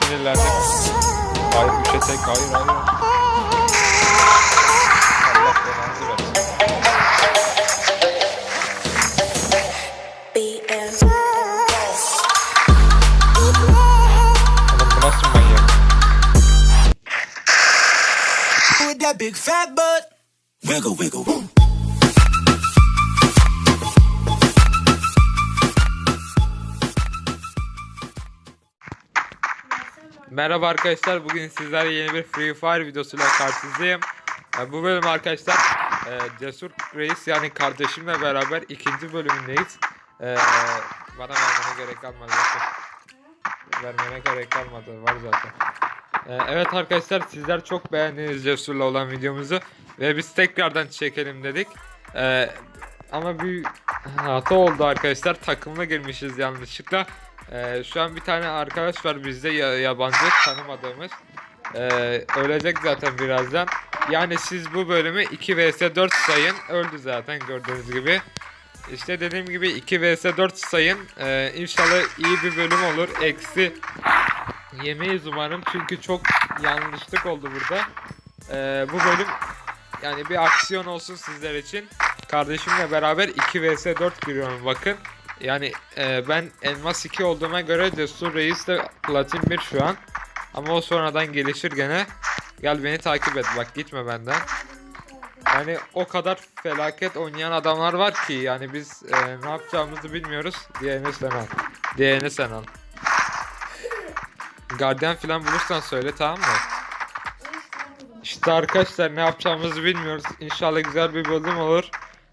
sinirlendim. Hayır tek hayır hayır. Manyak? with that big fat butt. Wiggle, wiggle, woo. Merhaba arkadaşlar. Bugün sizlerle yeni bir Free Fire videosuyla karşınızdayım. Bu bölüm arkadaşlar e, Cesur Reis yani kardeşimle beraber ikinci bölümündeyiz. Ee, Bana vermene gerek kalmadı. Vermene gerek kalmadı. Var zaten. Ee, Evet arkadaşlar sizler çok beğendiniz Cesur'la olan videomuzu ve biz tekrardan çekelim dedik. Ee, ama bir hata oldu arkadaşlar. Takımla girmişiz yanlışlıkla. Ee, şu an bir tane arkadaş var bizde ya- yabancı tanımadığımız. Ee, ölecek zaten birazdan. Yani siz bu bölümü 2 vs 4 sayın. Öldü zaten gördüğünüz gibi. İşte dediğim gibi 2 vs 4 sayın. Ee, inşallah iyi bir bölüm olur. Eksi yemeyiz umarım çünkü çok yanlışlık oldu burada. Ee, bu bölüm yani bir aksiyon olsun sizler için. Kardeşimle beraber 2 vs 4 giriyorum bakın. Yani e, ben elmas 2 olduğuma göre Destur Reis de platin 1 şu an. Ama o sonradan gelişir gene. Gel beni takip et bak gitme benden. Yani o kadar felaket oynayan adamlar var ki yani biz e, ne yapacağımızı bilmiyoruz. Diğerini sen al. Diğerini sen al. Gardiyan falan bulursan söyle tamam mı? İşte arkadaşlar ne yapacağımızı bilmiyoruz. İnşallah güzel bir bölüm olur.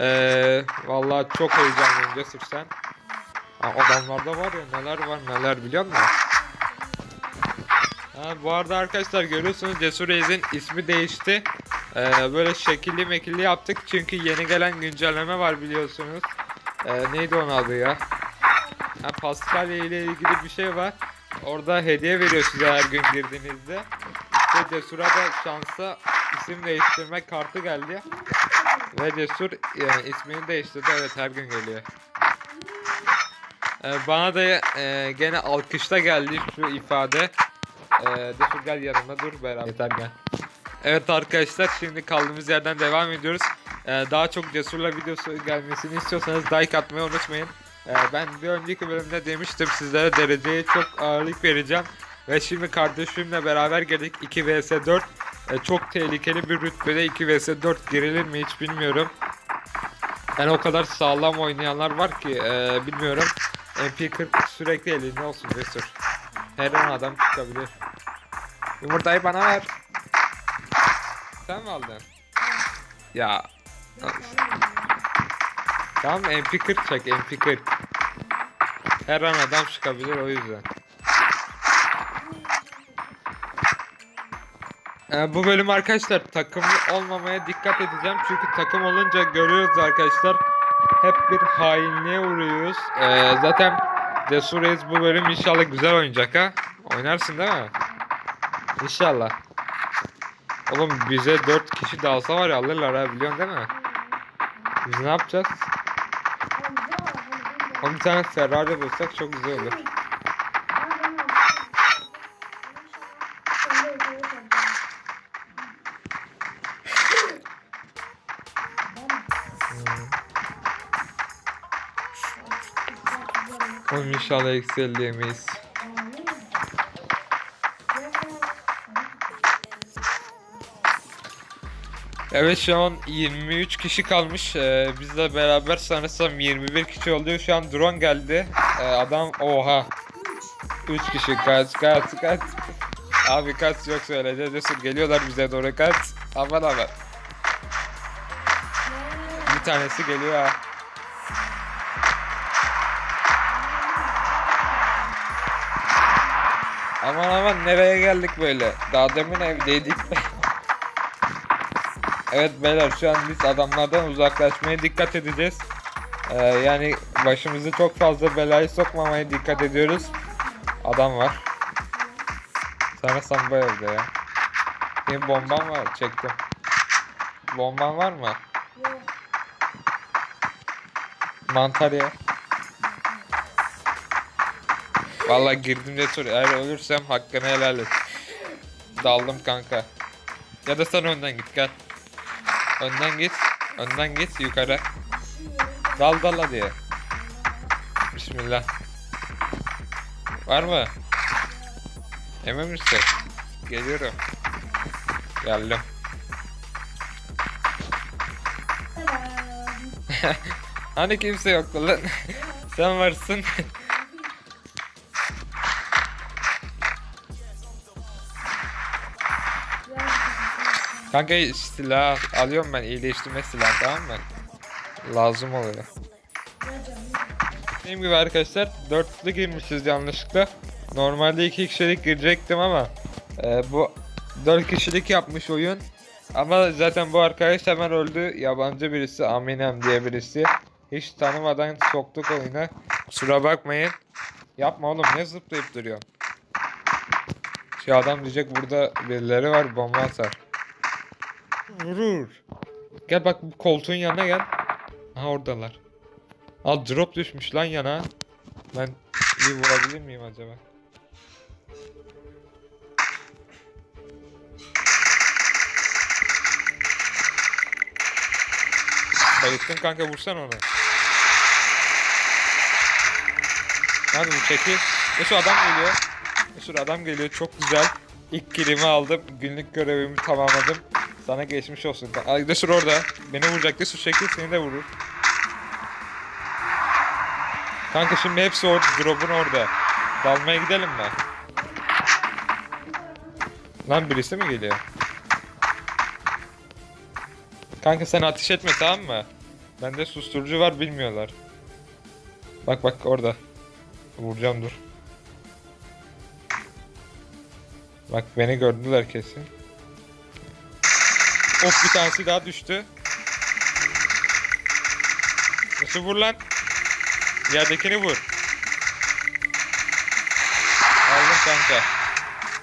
Ee, vallahi çok heyecanlıyım Cesur sen. Adamlarda var ya neler var neler biliyor musun? Ha, bu arada arkadaşlar görüyorsunuz Cesur Reis'in ismi değişti. Ee, böyle şekilli mekilli yaptık çünkü yeni gelen güncelleme var biliyorsunuz. Ee, neydi onun adı ya? Ha, Paskalya ile ilgili bir şey var. Orada hediye veriyor size her gün girdiğinizde. İşte Cesur'a da şansa isim değiştirme kartı geldi. Ve Cesur yani ismini değiştirdi. Evet her gün geliyor. Ee, bana da e, gene alkışta geldi şu ifade. Ee, Cesur gel yanımda dur beraber. Yeter gel. Evet arkadaşlar şimdi kaldığımız yerden devam ediyoruz. Ee, daha çok Cesur'la videosu gelmesini istiyorsanız like atmayı unutmayın. Ee, ben bir önceki bölümde demiştim sizlere dereceye çok ağırlık vereceğim. Ve şimdi kardeşimle beraber geldik 2 vs 4. Ee, çok tehlikeli bir rütbede 2 vs 4 girilir mi hiç bilmiyorum. Yani o kadar sağlam oynayanlar var ki e, bilmiyorum. MP40 sürekli elinde olsun Cesur. Her an adam çıkabilir. Yumurtayı bana ver. Sen mi aldın? Ya. Tamam MP40 çek MP40. Her an adam çıkabilir o yüzden. Ee, bu bölüm arkadaşlar takımlı olmamaya dikkat edeceğim çünkü takım olunca görüyoruz arkadaşlar hep bir hainliğe uğruyoruz. Ee, zaten Cesur Reis bu bölüm inşallah güzel oynayacak ha. Oynarsın değil mi? İnşallah. Oğlum bize 4 kişi dalsa var ya alırlar ha biliyorsun değil mi? Biz ne yapacağız? Oğlum bir tane Ferrari bulsak çok güzel olur. Oğlum inşallah eksi 50 yemeyiz. Evet şu an 23 kişi kalmış. Ee, bizle beraber sanırsam 21 kişi oluyor. Şu an drone geldi. Ee, adam oha. 3 kişi kaç kaç kaç. Abi kaç yok söyleyeceğiz. Cesur geliyorlar bize doğru kaç. Aman aman. Bir tanesi geliyor ha. Aman aman nereye geldik böyle? Daha demin evdeydik. evet beyler şu an biz adamlardan uzaklaşmaya dikkat edeceğiz. Ee, yani başımızı çok fazla belaya sokmamaya dikkat ediyoruz. Adam var. Sanırsam bu evde ya. Benim bombam var çektim. Bomban var mı? Mantar ya. Vallahi girdim Cesur. Eğer ölürsem hakkını helal et. Daldım kanka. Ya da sen önden git gel. Önden git. Önden git yukarı. Dal dal hadi. Bismillah. Var mı? Emin misin? Geliyorum. Geldim. hani kimse yoktu lan. Sen varsın. Kanka silah alıyorum ben iyileştirme silah tamam mı? Lazım oluyor. Dediğim gibi arkadaşlar dörtlü girmişiz yanlışlıkla. Normalde iki kişilik girecektim ama e, bu dört kişilik yapmış oyun. Ama zaten bu arkadaş hemen öldü. Yabancı birisi Aminem diye birisi. Hiç tanımadan soktuk oyuna. Kusura bakmayın. Yapma oğlum ne zıplayıp duruyorsun. Şu adam diyecek burada birileri var bomba atar. Vurur. Gel bak bu koltuğun yanına gel. Aha oradalar. Al drop düşmüş lan yana. Ben bir vurabilir miyim acaba? Bayılttım kanka vursan onu. Hadi bu çekil. Yusuf adam geliyor. Yusuf adam geliyor çok güzel. İlk kilimi aldım. Günlük görevimi tamamladım. Sana geçmiş olsun. Yusuf orada. Beni vuracak. Yusuf çekil seni de vurur. Kanka şimdi hepsi orada. Drop'un orada. Dalmaya gidelim mi? Lan birisi mi geliyor? Kanka sen ateş etme tamam mı? Bende susturucu var bilmiyorlar. Bak bak orada. Vuracağım dur. Bak beni gördüler kesin. Of bir tanesi daha düştü. Nasıl vur lan? Yerdekini vur. Aldım kanka.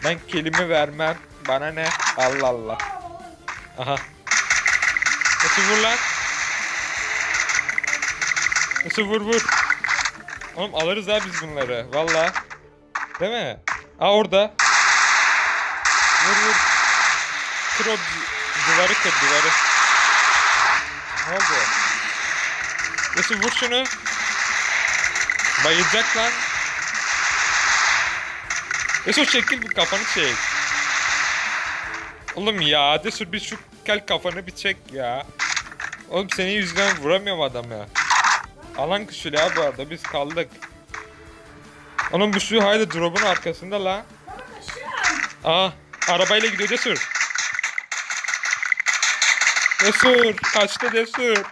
Ben kelime vermem. Bana ne? Allah Allah. Aha. Nasıl vur lan? Nasıl vur vur. Oğlum alırız ha biz bunları. Valla. Değil mi? Aa orada. Vur vur. Kır duvarı kır duvarı. Ne oldu? Nasıl vur şunu. Bayılacak lan. Yusuf çekil bir kafanı çek. Oğlum ya Desur bir şu kel kafanı bir çek ya. Oğlum senin yüzünden vuramıyorum adam ya. Alan kuşu ya bu arada biz kaldık. Oğlum bu şu haydi drop'un arkasında la. Aa arabayla gidiyor Desur. Desur kaçtı Desur.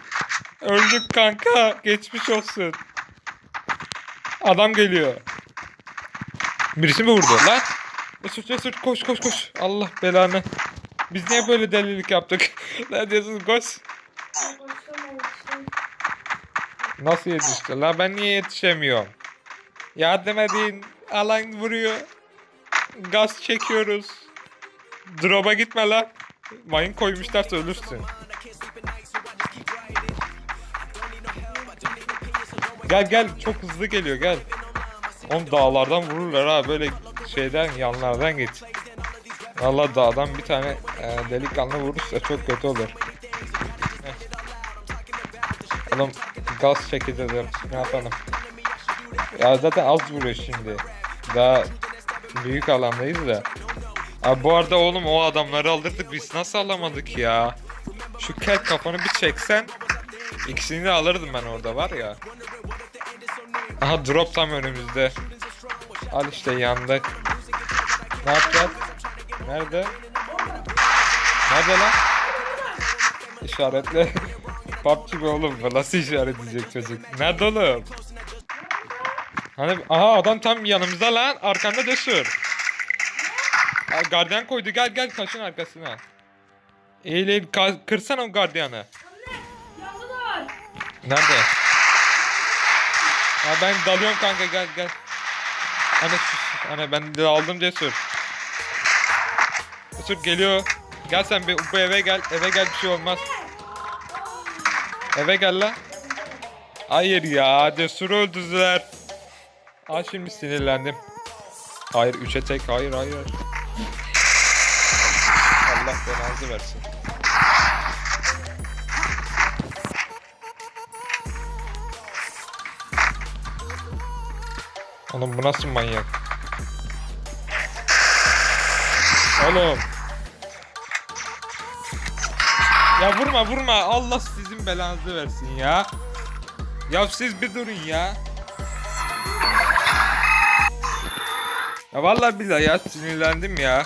Öldük kanka geçmiş olsun. Adam geliyor. Birisi mi vurdu lan? Desur Desur koş koş koş. Allah belanı. Biz niye böyle delilik yaptık? ne diyorsun koş. Nasıl yetişti? La ben niye yetişemiyorum? Yardım edin. Alan vuruyor. Gaz çekiyoruz. Drop'a gitme lan. Mayın koymuşlarsa ölürsün. Gel gel çok hızlı geliyor gel. Oğlum dağlardan vururlar ha böyle şeyden yanlardan git. Valla dağdan bir tane e, delikanlı vurursa çok kötü olur. Oğlum gaz çekeceğiz ne yapalım. Ya zaten az vuruyor şimdi. Daha büyük alandayız da. Abi bu arada oğlum o adamları aldırdık biz nasıl alamadık ya? Şu kel kafanı bir çeksen ikisini de alırdım ben orada var ya. Aha drop tam önümüzde. Al işte yandık. Ne yapacağız? Nerede? Nerede lan? İşaretle. PUBG mi oğlum nasıl işaretleyecek çocuk? Nerede oğlum? Hani aha adam tam yanımızda lan arkanda Desur. Aa, gardiyan koydu gel gel kaşın arkasına. Eğil eğil kırsana o gardiyanı. Nerede? Ha ben dalıyorum kanka gel gel. Hani hani ben de aldım cesur. Cesur geliyor. Gel sen bir bu eve gel. Eve gel bir şey olmaz. Eve gel la. Hayır ya cesur öldürdüler. Aa şimdi sinirlendim. Hayır 3'e tek hayır. hayır. Allah belanızı versin. Oğlum bu nasıl manyak? Oğlum. Ya vurma vurma. Allah sizin belanızı versin ya. Ya siz bir durun ya. Ya vallahi billahi ya sinirlendim ya.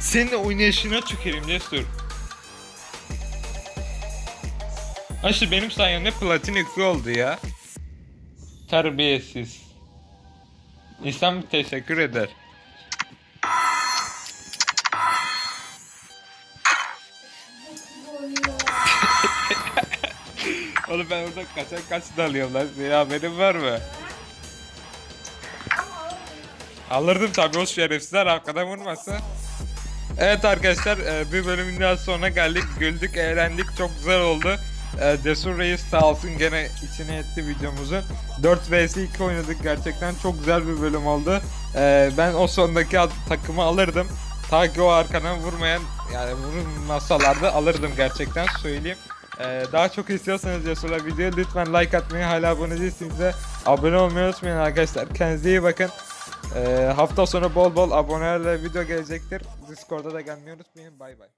Senin oynayışına tüküreyim Destur. İşte benim sayemde platin oldu ya. Terbiyesiz. İnsan teşekkür eder. Oğlum ben orada kaçak kaç dalıyorum lan. Senin haberin var mı? Alırdım tabii o şerefsizler arkadan vurmasa. Evet arkadaşlar e, bir bölümün daha sonuna geldik. Güldük, eğlendik. Çok güzel oldu. E, Cesur Reis sağ olsun gene içine etti videomuzu. 4 vs 2 oynadık gerçekten. Çok güzel bir bölüm oldu. E, Ben o sondaki takımı alırdım. Ta ki o arkadan vurmayan yani vurmasalardı alırdım gerçekten söyleyeyim. Ee, daha çok istiyorsanız Cesur'la videoyu lütfen like atmayı hala abone değilseniz de abone olmayı unutmayın arkadaşlar. Kendinize iyi bakın. Ee, hafta sonu bol bol abonelerle video gelecektir. Discord'a da gelmeyi unutmayın. Bay bay.